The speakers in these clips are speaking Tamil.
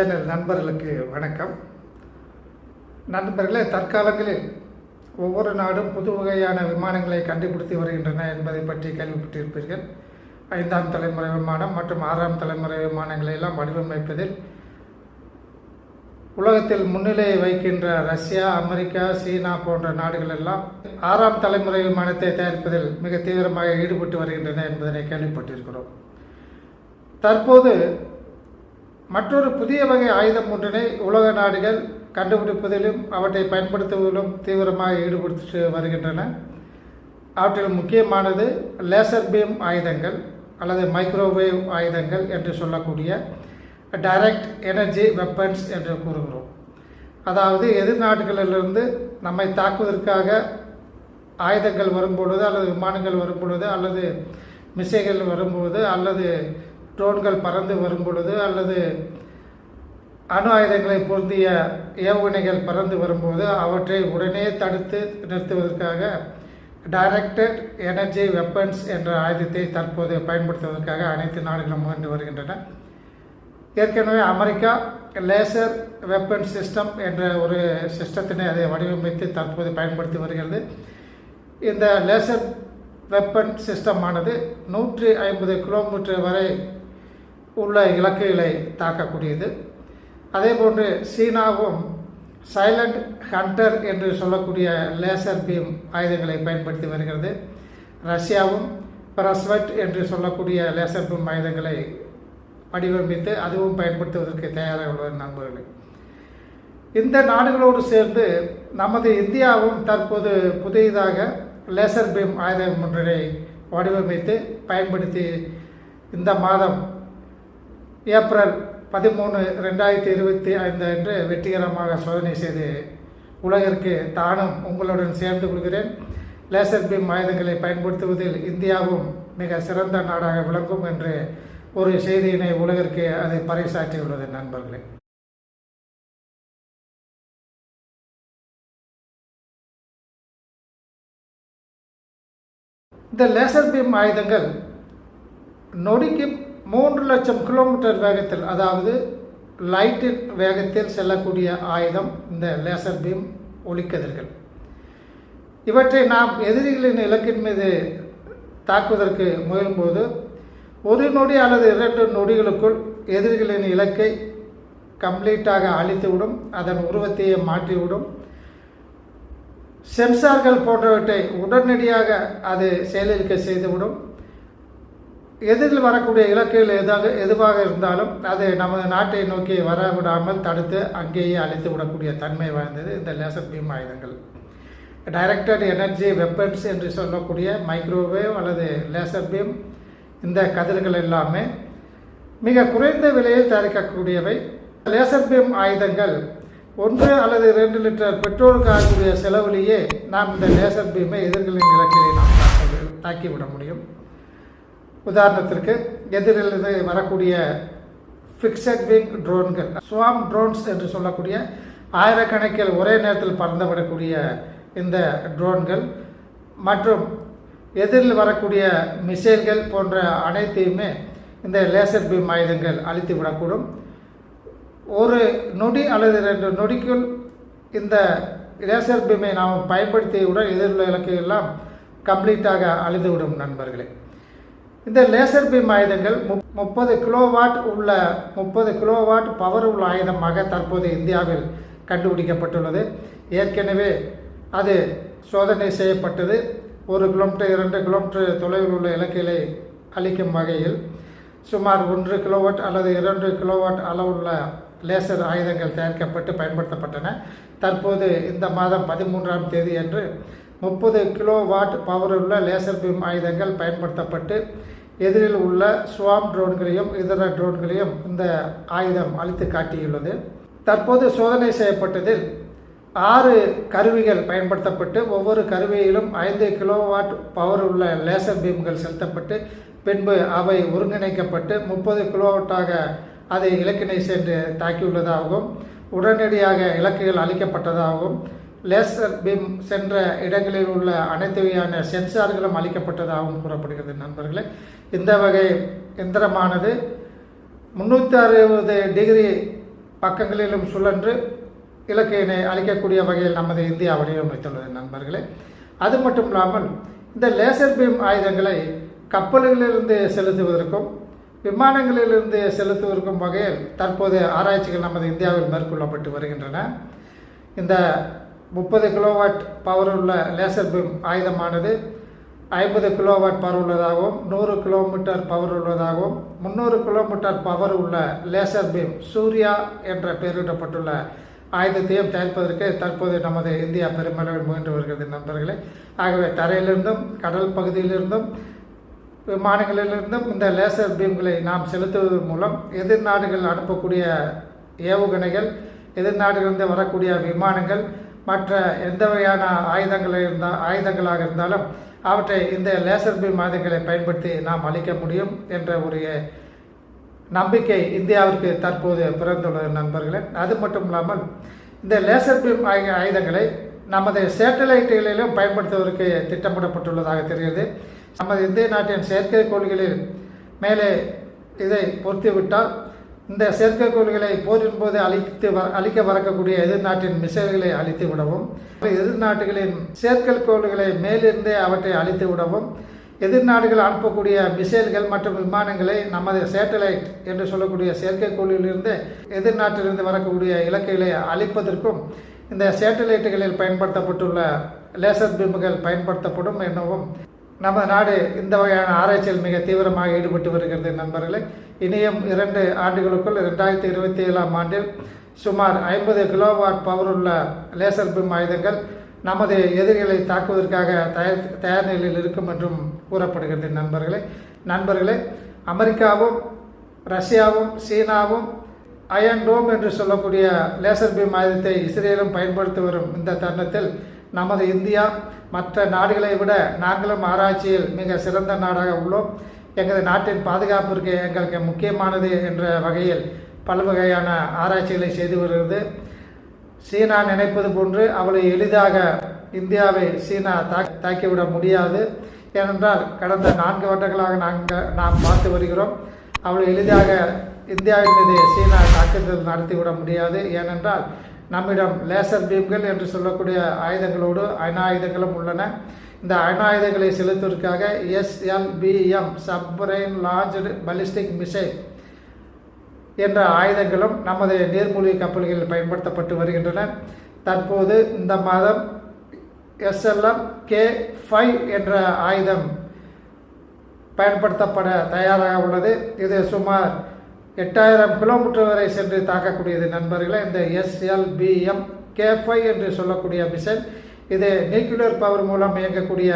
சேனல் நண்பர்களுக்கு வணக்கம். நண்பர்களே தற்காலங்களில் ஒவ்வொரு நாடும் புது வகையான விமானங்களை கண்டுபிடித்து வருகின்றன என்பதை பற்றி கேள்விப்பட்டிருப்பீர்கள். ஐந்தாம் தலைமுறை விமானம் மற்றும் ஆறாம் தலைமுறை விமானங்களை எல்லாம் வடிவமைப்பதில் உலகத்தில் முன்னிலையை வைக்கின்ற ரஷ்யா அமெரிக்கா சீனா போன்ற நாடுகள் எல்லாம் ஆறாம் தலைமுறை விமானத்தை தயாரிப்பதில் மிக தீவிரமாக ஈடுபட்டு வருகின்றன என்பதனை கேள்விப்பட்டிருக்கிறோம். தற்போது மற்றொரு புதிய வகை ஆயுதம் ஒன்றினை உலக நாடுகள் கண்டுபிடிப்பதிலும் அவற்றை பயன்படுத்துவதிலும் தீவிரமாக ஈடுபடுத்திட்டு வருகின்றன. அவற்றில் முக்கியமானது லேசர் பீம் ஆயுதங்கள் அல்லது மைக்ரோவேவ் ஆயுதங்கள் என்று சொல்லக்கூடிய டைரக்ட் எனர்ஜி வெப்பன்ஸ் என்று கூறுகிறோம். அதாவது எதிர்நாடுகளிலிருந்து நம்மை தாக்குவதற்காக ஆயுதங்கள் வரும்பொழுது அல்லது விமானங்கள் வரும்பொழுது அல்லது மிசைகள் வரும்பொழுது அல்லது ட்ரோன்கள் பறந்து வரும்பொழுது அல்லது அணு ஆயுதங்களை பொருந்திய ஏவுகணைகள் பறந்து வரும்போது அவற்றை உடனே தடுத்து நிறுத்துவதற்காக டைரக்டட் எனர்ஜி வெப்பன்ஸ் என்ற ஆயுதத்தை தற்போது பயன்படுத்துவதற்காக அனைத்து நாடுகளும் முயன்று வருகின்றன. ஏற்கனவே அமெரிக்கா லேசர் வெப்பன் சிஸ்டம் என்ற ஒரு சிஸ்டத்தினை அதை வடிவமைத்து தற்போது பயன்படுத்தி வருகிறது. இந்த லேசர் வெப்பன் சிஸ்டமானது நூற்றி ஐம்பது கிலோமீட்டர் வரை உள்ள இலக்குகளை தாக்கக்கூடியது. அதேபோன்று சீனாவும் சைலண்ட் ஹண்டர் என்று சொல்லக்கூடிய லேசர் பீம் ஆயுதங்களை பயன்படுத்தி வருகிறது. ரஷ்யாவும் பிரஸ்வெட் என்று சொல்லக்கூடிய லேசர் பீம் ஆயுதங்களை வடிவமைத்து அதுவும் பயன்படுத்துவதற்கு தயாராக உள்ள நண்பர்களே. இந்த நாடுகளோடு சேர்ந்து நமது இந்தியாவும் தற்போது புதியதாக லேசர் பீம் ஆயுதம் ஒன்றினை வடிவமைத்து பயன்படுத்தி இந்த மாதம் ஏப்ரல் பதிமூணு ரெண்டாயிரத்தி இருபத்தி ஐந்து அன்று வெற்றிகரமாக சோதனை செய்து உலகிற்கு தானும் உங்களுடன் சேர்ந்து கொள்கிறேன். லேசர் பீம் ஆயுதங்களை பயன்படுத்துவதில் இந்தியாவும் மிக சிறந்த நாடாக விளங்கும் என்று ஒரு செய்தியினை உலகிற்கு அதை பறைசாற்றியுள்ளது நண்பர்களே. இந்த லேசர் பீம் ஆயுதங்கள் நொடிக்கு மூன்று லட்சம் கிலோமீட்டர் வேகத்தில் அதாவது லைட்டின் வேகத்தில் செல்லக்கூடிய ஆயுதம் இந்த லேசர் பீம் ஒளிக்கதிர்கள். இவற்றை நாம் எதிரிகளின் இலக்கின் மீது தாக்குவதற்கு முயலும்போது ஒரு நொடி அல்லது இரண்டு நொடிகளுக்குள் எதிரிகளின் இலக்கை கம்ப்ளீட்டாக அழித்துவிடும் அதன் உருவத்தையே மாற்றிவிடும். சென்சார்கள் போன்றவற்றை உடனடியாக அது செயலிழக்க செய்துவிடும். எதிரில் வரக்கூடிய இலக்குகள் எதாக எதுவாக இருந்தாலும் அது நமது நாட்டை நோக்கி வர விடாமல் தடுத்து அங்கேயே அழித்து விடக்கூடிய தன்மை வாய்ந்தது இந்த லேசர் பீம் ஆயுதங்கள். டைரக்டட் எனர்ஜி வெப்பன்ஸ் என்று சொல்லக்கூடிய மைக்ரோவேவ் அல்லது லேசர் பீம் இந்த கதிர்கள் எல்லாமே மிக குறைந்த விலையில் தயாரிக்கக்கூடியவை. லேசர் பீம் ஆயுதங்கள் ஒன்று அல்லது ரெண்டு லிட்டர் பெட்ரோலுக்கு ஆகக்கூடிய செலவிலேயே நாம் இந்த லேசர் பீமை எதிர்களின் இலக்கிலே நாம் தாக்கிவிட முடியும். உதாரணத்திற்கு எதிரிலிருந்து வரக்கூடிய ஃபிக்ஸட் விங் ட்ரோன்கள் ஸ்வாம் ட்ரோன்ஸ் என்று சொல்லக்கூடிய ஆயிரக்கணக்கில் ஒரே நேரத்தில் பறந்துவிடக்கூடிய இந்த ட்ரோன்கள் மற்றும் எதிரில் வரக்கூடிய மிசைல்கள் போன்ற அனைத்தையுமே இந்த லேசர் பீம் ஆயுதங்கள் அழித்து விடக்கூடும். ஒரு நொடி அல்லது ரெண்டு நொடிக்குள் இந்த லேசர் பீமை நாம் பயன்படுத்தியவுடன் எதிரில் இலக்கையெல்லாம் கம்ப்ளீட்டாக அழிந்துவிடும் நண்பர்களே. இந்த லேசர் பீம் ஆயுதங்கள் முப் முப்பது கிலோவாட் உள்ள முப்பது கிலோவாட் பவர் உள்ள ஆயுதமாக தற்போது இந்தியாவில் கண்டுபிடிக்கப்பட்டுள்ளது. ஏற்கனவே அது சோதனை செய்யப்பட்டது. ஒரு கிலோமீட்டர் இரண்டு கிலோமீட்டர் தொலைவில் உள்ள இலக்கைகளை அளிக்கும் வகையில் சுமார் ஒன்று கிலோவாட் அல்லது இரண்டு கிலோவாட் அளவுள்ள லேசர் ஆயுதங்கள் தயாரிக்கப்பட்டு பயன்படுத்தப்பட்டன. தற்போது இந்த மாதம் பதிமூன்றாம் தேதி அன்று முப்பது கிலோ வாட் பவர் உள்ள லேசர் பீம் ஆயுதங்கள் பயன்படுத்தப்பட்டு எதிரில் உள்ள ஸ்வாம் ட்ரோன்களையும் இதர ட்ரோன்களையும் இந்த ஆயுதம் அழித்து காட்டியுள்ளது. தற்போது சோதனை செய்யப்பட்டதில் ஆறு கருவிகள் பயன்படுத்தப்பட்டு ஒவ்வொரு கருவியிலும் ஐந்து கிலோவாட் பவர் உள்ள லேசர் பீம்கள் செலுத்தப்பட்டு பின்பு அவை ஒருங்கிணைக்கப்பட்டு முப்பது கிலோவாட்டாக அதை இலக்கினை சென்று தாக்கியுள்ளதாகவும் உடனடியாக இலக்குகள் அளிக்கப்பட்டதாகவும் லேசர் பீம் சென்ற இடங்களில் உள்ள அனைத்து வகையான சென்சார்களும் அளிக்கப்பட்டதாகவும் கூறப்படுகிறது நண்பர்களே. இந்த வகை எந்திரமானது முந்நூற்றி அறுபது டிகிரி பக்கங்களிலும் சுழன்று இலக்கையினை அளிக்கக்கூடிய வகையில் நமது இந்தியா வடிவமைத்துள்ளது நண்பர்களே. அது மட்டும் இல்லாமல் இந்த லேசர் பீம் ஆயுதங்களை கப்பல்களிலிருந்து செலுத்துவதற்கும் விமானங்களிலிருந்து செலுத்துவதற்கும் வகையில் தற்போது ஆராய்ச்சிகள் நமது இந்தியாவில் மேற்கொள்ளப்பட்டு வருகின்றன. இந்த முப்பது கிலோவாட் பவர் உள்ள லேசர் பீம் ஆயுதமானது ஐம்பது கிலோவாட் பவர் உள்ளதாகவும் நூறு கிலோமீட்டர் பவர் உள்ளதாகவும் முந்நூறு கிலோமீட்டர் பவர் உள்ள லேசர் பீம் சூர்யா என்ற பெயரிடப்பட்டுள்ள ஆயுதத்தையும் தயாரிப்பதற்கு தற்போது நமது இந்தியா பெருமளவில் முயன்று வருகிறது நண்பர்களே. ஆகவே தரையிலிருந்தும் கடல் பகுதியிலிருந்தும் விமானங்களிலிருந்தும் இந்த லேசர் பீம்களை நாம் செலுத்துவதன் மூலம் எதிர் நாடுகள் அனுப்பக்கூடிய ஏவுகணைகள் எதிர் நாடுகளிலிருந்து வரக்கூடிய விமானங்கள் மற்ற எந்த வகையான ஆயுதங்களை இருந்தால் ஆயுதங்களாக இருந்தாலும் அவற்றை இந்த லேசர் பீம் ஆயுதங்களை பயன்படுத்தி நாம் அளிக்க முடியும் என்ற ஒரு நம்பிக்கை இந்தியாவிற்கு தற்போது பிறந்துள்ளது நண்பர்களே. அது மட்டும் இல்லாமல் இந்த லேசர் பீம் ஆகிய ஆயுதங்களை நமது சேட்டலைட்டுகளிலும் பயன்படுத்துவதற்கு திட்டமிடப்பட்டுள்ளதாக தெரிகிறது. நமது இந்திய நாட்டின் செயற்கைக்கோள்களில் மேலே இதை பொருத்திவிட்டால் இந்த செயற்கைக்கோள்களை போரின் போது அழித்து வ அழிக்க வரக்கூடிய எதிர்நாட்டின் மிசைல்களை அழித்து விடவும் எதிர்நாட்டுகளின் செயற்கைக்கோள்களை மேலிருந்தே அவற்றை அழித்து விடவும் எதிர்நாடுகள் அனுப்பக்கூடிய மிசைல்கள் மற்றும் விமானங்களை நமது சேட்டலைட் என்று சொல்லக்கூடிய செயற்கைக்கோளிலிருந்து எதிர்நாட்டிலிருந்து வரக்கூடிய இலக்கைகளை அழிப்பதற்கும் இந்த சேட்டலைட்டுகளில் பயன்படுத்தப்பட்டுள்ள லேசர் பீமுகள் பயன்படுத்தப்படும் எனவும் நம்ம நாடு இந்த வகையான ஆராய்ச்சியில் மிக தீவிரமாக ஈடுபட்டு வருகிறது நண்பர்களே. இனியும் இரண்டு ஆண்டுகளுக்குள் ரெண்டாயிரத்தி இருபத்தி ஏழாம் ஆண்டில் சுமார் ஐம்பது கிலோவாட் பவர் உள்ள லேசர் பீம் ஆயுதங்கள் நமது எதிரிகளை தாக்குவதற்காக தயார் தயார் நிலையில் இருக்கும் என்றும் கூறப்படுகிறது நண்பர்களே. நண்பர்களே அமெரிக்காவும் ரஷ்யாவும் சீனாவும் அயன் டோம் என்று சொல்லக்கூடிய லேசர் பீம் ஆயுதத்தை இஸ்ரேலும் பயன்படுத்தி வரும் இந்த தருணத்தில் நமது இந்தியா மற்ற நாடுகளை விட நாங்களும் ஆராய்ச்சியில் மிக சிறந்த நாடாக உள்ளோம். எங்களது நாட்டின் பாதுகாப்பிற்கு எங்களுக்கு முக்கியமானது என்ற வகையில் பல வகையான ஆராய்ச்சிகளை செய்து வருகிறது. சீனா நினைப்பது போன்று அவளை எளிதாக இந்தியாவை சீனா தாக்கி தாக்கிவிட முடியாது. ஏனென்றால் கடந்த நான்கு வருடங்களாக நாங்கள் நாம் பார்த்து வருகிறோம். அவளை எளிதாக இந்தியாவின் மீது சீனா தாக்குதல் நடத்திவிட முடியாது. ஏனென்றால் நம்மிடம் லேசர் பீம்கள் என்று சொல்லக்கூடிய ஆயுதங்களோடு அணு ஆயுதங்களும் உள்ளன. இந்த அணு ஆயுதங்களை செலுத்துவதற்காக SLBM submarine launched ballistic missile என்ற ஆயுதங்களும் நமது நீர்மூழ்கி கப்பல்களில் பயன்படுத்தப்பட்டு வருகின்றன. தற்போது இந்த மாதம் எஸ்எல்எம் கே ஃபைவ் என்ற ஆயுதம் பயன்படுத்தப்பட தயாராக உள்ளது. இது சுமார் எட்டாயிரம் கிலோமீட்டர் வரை சென்று தாக்கக்கூடியது. நண்பர்களே இந்த எஸ்எல்பிஎம் கேஃபை என்று சொல்லக்கூடிய மிசைல் இது நியூக்ளியர் பவர் மூலம் இயங்கக்கூடிய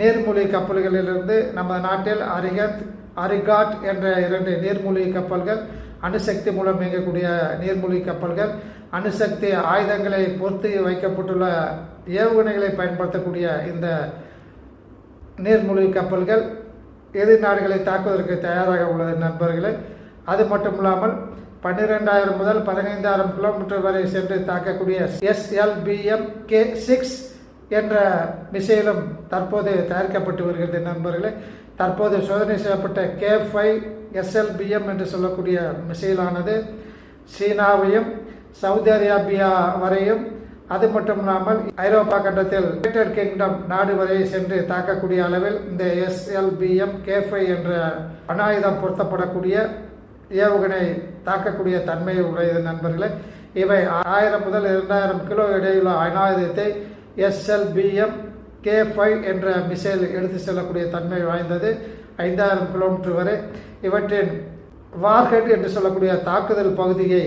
நீர்மூழ்கி கப்பல்களிலிருந்து நமது நாட்டில் அரிகத் அரிகாட் என்ற இரண்டு நீர்மூழ்கி கப்பல்கள் அணுசக்தி மூலம் இயங்கக்கூடிய நீர்மூழ்கி கப்பல்கள் அணுசக்தி ஆயுதங்களை பொறுத்து வைக்கப்பட்டுள்ள ஏவுகணைகளை பயன்படுத்தக்கூடிய இந்த நீர்மூழ்கி கப்பல்கள் எதிர் நாடுகளை தாக்குவதற்கு தயாராக உள்ளது. நண்பர்களே அது மட்டும் இல்லாமல் பன்னிரெண்டாயிரம் முதல் பதினைந்தாயிரம் கிலோமீட்டர் வரை சென்று தாக்கக்கூடிய எஸ்எல்பிஎம் கே சிக்ஸ் என்ற மிசைலும் தற்போது தயாரிக்கப்பட்டு வருகிறது. நண்பர்களே தற்போது சோதனை செய்யப்பட்ட கே ஃபைவ் எஸ்எல்பிஎம் என்று சொல்லக்கூடிய மிசைலானது சீனாவையும் சவுதி அரேபியா வரையும் அது மட்டும் இல்லாமல் ஐரோப்பா கண்டத்தில் யுனைடெட் கிங்டம் நாடு வரை சென்று தாக்கக்கூடிய அளவில் இந்த எஸ்எல்பிஎம் கேஃபை என்ற அணாயுதம் பொருத்தப்படக்கூடிய ஏவுகணை தாக்கக்கூடிய தன்மை உடையது நண்பர்களே இவை ஆயிரம் முதல் இரண்டாயிரம் கிலோ இடையுள்ள அநாயுதத்தை எஸ்எல்பிஎம் கே ஃபைவ் என்ற மிசைல் எடுத்து செல்லக்கூடிய தன்மை வாய்ந்தது. ஐந்தாயிரம் கிலோமீட்டர் வரை. இவற்றின் வார்ஹெட் என்று சொல்லக்கூடிய தாக்குதல் பகுதியை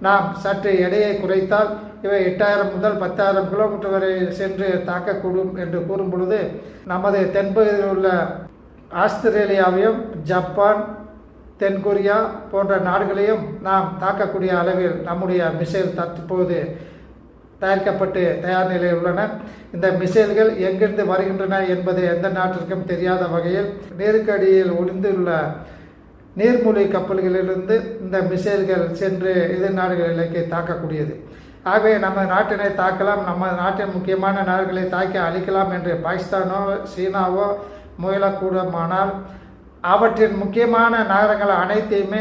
நாம் சற்று எடையை குறைத்தால் இவை எட்டாயிரம் முதல் பத்தாயிரம் கிலோமீட்டர் வரை சென்று தாக்கக்கூடும் என்று கூறும் பொழுது நமது தென்பகுதியில் உள்ள ஆஸ்திரேலியாவையும் ஜப்பான் தென்கொரியா போன்ற நாடுகளையும் நாம் தாக்கக்கூடிய அளவில் நம்முடைய மிசைல் தற்போது தயாரிக்கப்பட்டு தயார் நிலையில் உள்ளன. இந்த மிசைல்கள் எங்கிருந்து வருகின்றன என்பது எந்த நாட்டிற்கும் தெரியாத வகையில் நெருக்கடியில் ஒளிந்துள்ள நீர்மூழ்கி கப்பல்களிலிருந்து இந்த மிசைல்கள் சென்று எதிர் நாடுகள் இலக்கை தாக்கக்கூடியது. ஆகவே நம்ம நாட்டினை தாக்கலாம் நம்ம நாட்டின் முக்கியமான நாடுகளை தாக்கி அழிக்கலாம் என்று பாகிஸ்தானோ சீனாவோ முயலக்கூடமானால் அவற்றின் முக்கியமான நகரங்கள் அனைத்தையுமே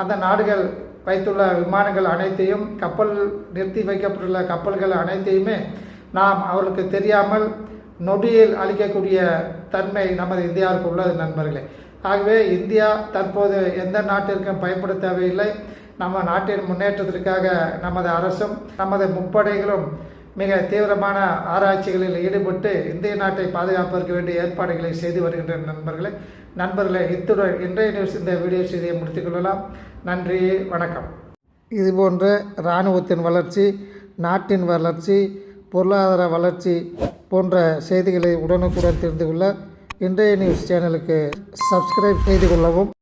அந்த நாடுகள் வைத்துள்ள விமானங்கள் அனைத்தையும் கப்பல் நிறுத்தி வைக்கப்பட்டுள்ள கப்பல்கள் அனைத்தையுமே நாம் அவர்களுக்கு தெரியாமல் நொடியில் அளிக்கக்கூடிய தன்மை நமது இந்தியாவுக்கு உள்ளது நண்பர்களே. ஆகவே இந்தியா தற்போது எந்த நாட்டிற்கும் பயப்பட தேவையில்லை. நம்ம நாட்டின் முன்னேற்றத்திற்காக நமது அரசும் நமது முப்படைகளும் மிக தீவிரமான ஆராய்ச்சிகளில் ஈடுபட்டு இந்திய நாட்டை பாதுகாப்பதற்கு வேண்டிய ஏற்பாடுகளை செய்து வருகின்ற நண்பர்களே நண்பர்களே இத்துடன் இன்றைய நியூஸ் இந்த வீடியோ செய்தியை முடித்துக்கொள்ளலாம் நன்றி வணக்கம். இதுபோன்ற இராணுவத்தின் வளர்ச்சி நாட்டின் வளர்ச்சி பொருளாதார வளர்ச்சி போன்ற செய்திகளை உடனுக்குடன் தெரிந்து கொள்ள இன்றைய நியூஸ் சேனலுக்கு சப்ஸ்கிரைப் செய்து கொள்ளவும்.